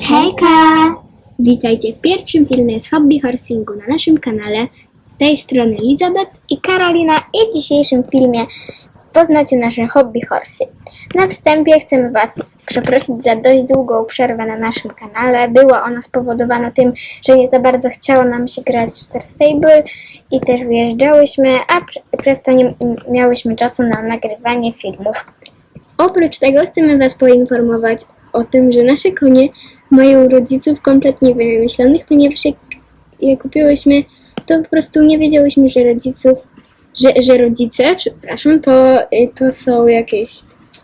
Hejka! Witajcie w pierwszym filmie z hobby horsingu na naszym kanale. Z tej strony Elizabeth i Karolina i w dzisiejszym filmie poznacie nasze hobby horsy. Na wstępie chcemy Was przeprosić za dość długą przerwę na naszym kanale. Była ona spowodowana tym, że nie za bardzo chciało nam się grać w Star Stable i też wyjeżdżałyśmy, a pr- przez to nie miałyśmy czasu na nagrywanie filmów. Oprócz tego chcemy Was poinformować o tym, że nasze konie mają rodziców kompletnie wymyślonych, ponieważ jak je kupiłyśmy, to po prostu nie wiedziałyśmy, że rodziców, że, że rodzice, przepraszam, to, y, to są jakieś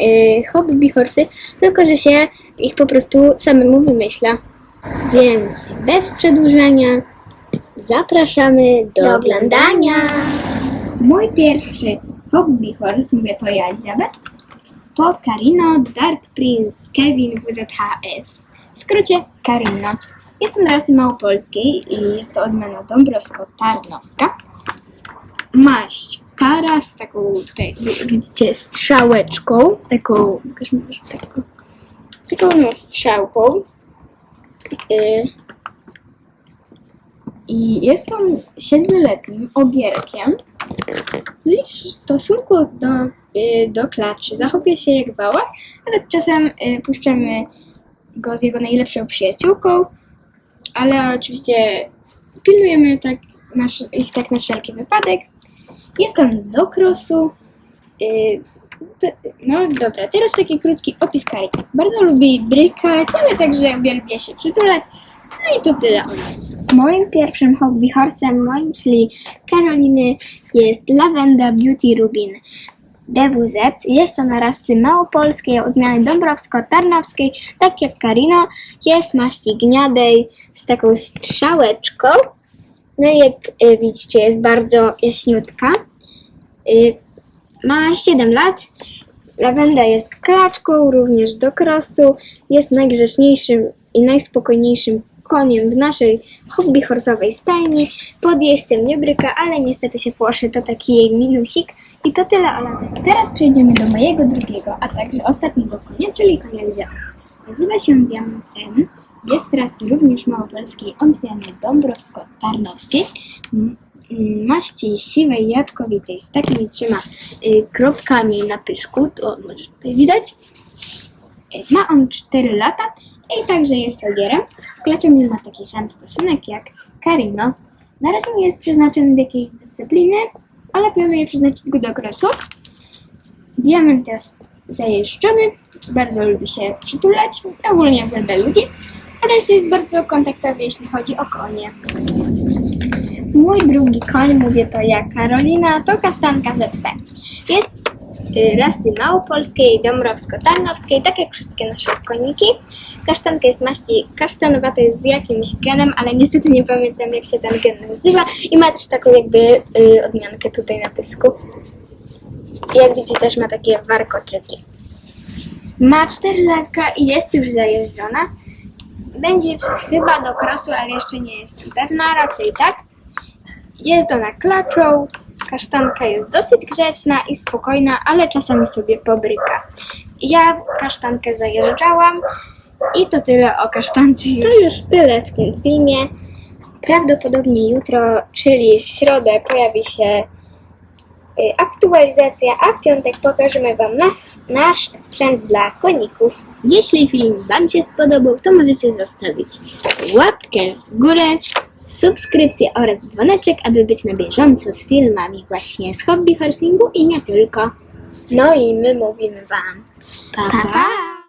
y, hobby horsy, tylko że się ich po prostu samemu wymyśla. Więc bez przedłużania zapraszamy do, Do oglądania. Mój pierwszy hobby horse, mówię to ja, Elizabeth, to Carino Dark Prince Kevin WZHS. W skrócie Carino. Jestem rasy małopolskiej i jest to odmiana dąbrowsko-tarnowska. Maść kara z taką, tutaj widzicie, strzałeczką, taką, taką, taką no, strzałką. Y, I jest on siedmioletnim ogierkiem. No i w stosunku do, y, do klaczy zachowuje się jak bałach, ale czasem y, puszczamy go z jego najlepszą przyjaciółką, ale oczywiście pilnujemy tak nasz, ich tak na wszelki wypadek. Jest on do krosu. y, no dobra, teraz taki krótki opis Kari. Bardzo lubi brykać, ale także uwielbia się przytulać. No i to tyle o. Moim pierwszym hobby horsem moim, czyli Karoliny, jest Lavenda Beauty Rubin. DWZ jest ona rasy małopolskiej, odmiany dąbrowsko-tarnowskiej, tak jak Karino, jest maści gniadej z taką strzałeczką. No i jak y, widzicie jest bardzo jaśniutka. Y, ma 7 lat. Lawenda jest klaczką, również do krosu. Jest najgrzeczniejszym i najspokojniejszym koniem w naszej hobby horsowej stajni. Pod jeźdźcem nie bryka, ale niestety się płoszy, to taki jej minusik. I to tyle o Lavendie. Teraz przejdziemy do mojego drugiego, a także ostatniego konia, czyli konia Elizabeth. Nazywa się Diamond M. Jest rasy również małopolskiej, odmiany dąbrowsko-tarnowskiej. M- m, Maści siwej, jadkowitej, z takimi trzema y, kropkami na pysku. To może tutaj widać. Y, Ma on 4 lata i także jest ogierem. Z klaczem ma taki sam stosunek jak Karino. Na razie nie jest przeznaczony do jakiejś dyscypliny, ale planuje przeznaczyć go do krosu. Diament jest zajeżdżony, bardzo lubi się przytulać, ogólnie uwielbia ludzi, ale jeszcze jest bardzo kontaktowy, jeśli chodzi o konie. Mój drugi koń, mówię to ja, Karolina, to kasztanka ZP. Jest y, rasy małopolskiej, dąbrowsko-tarnowskiej, tak jak wszystkie nasze koniki. Kasztanka jest maści kasztanowatej z jakimś genem, ale niestety nie pamiętam jak się ten gen nazywa i ma też taką jakby y, odmiankę tutaj na pysku. Jak widzicie też ma takie warkoczyki. Ma 4 latka i jest już zajeżdżona. Będzie chyba do krosu, ale jeszcze nie jestem pewna, raczej tak. Jest ona klaczą, kasztanka jest dosyć grzeczna i spokojna, ale czasami sobie pobryka. Ja kasztankę zajeżdżałam i to tyle o kasztance. To już tyle w tym filmie. Prawdopodobnie jutro, czyli w środę, pojawi się y, aktualizacja, a w piątek pokażemy Wam nasz, nasz sprzęt dla koników. Jeśli film Wam się spodobał, to możecie zostawić łapkę w górę, subskrypcję oraz dzwoneczek, aby być na bieżąco z filmami właśnie z hobby horsingu i nie tylko. No i my mówimy Wam pa! pa. pa.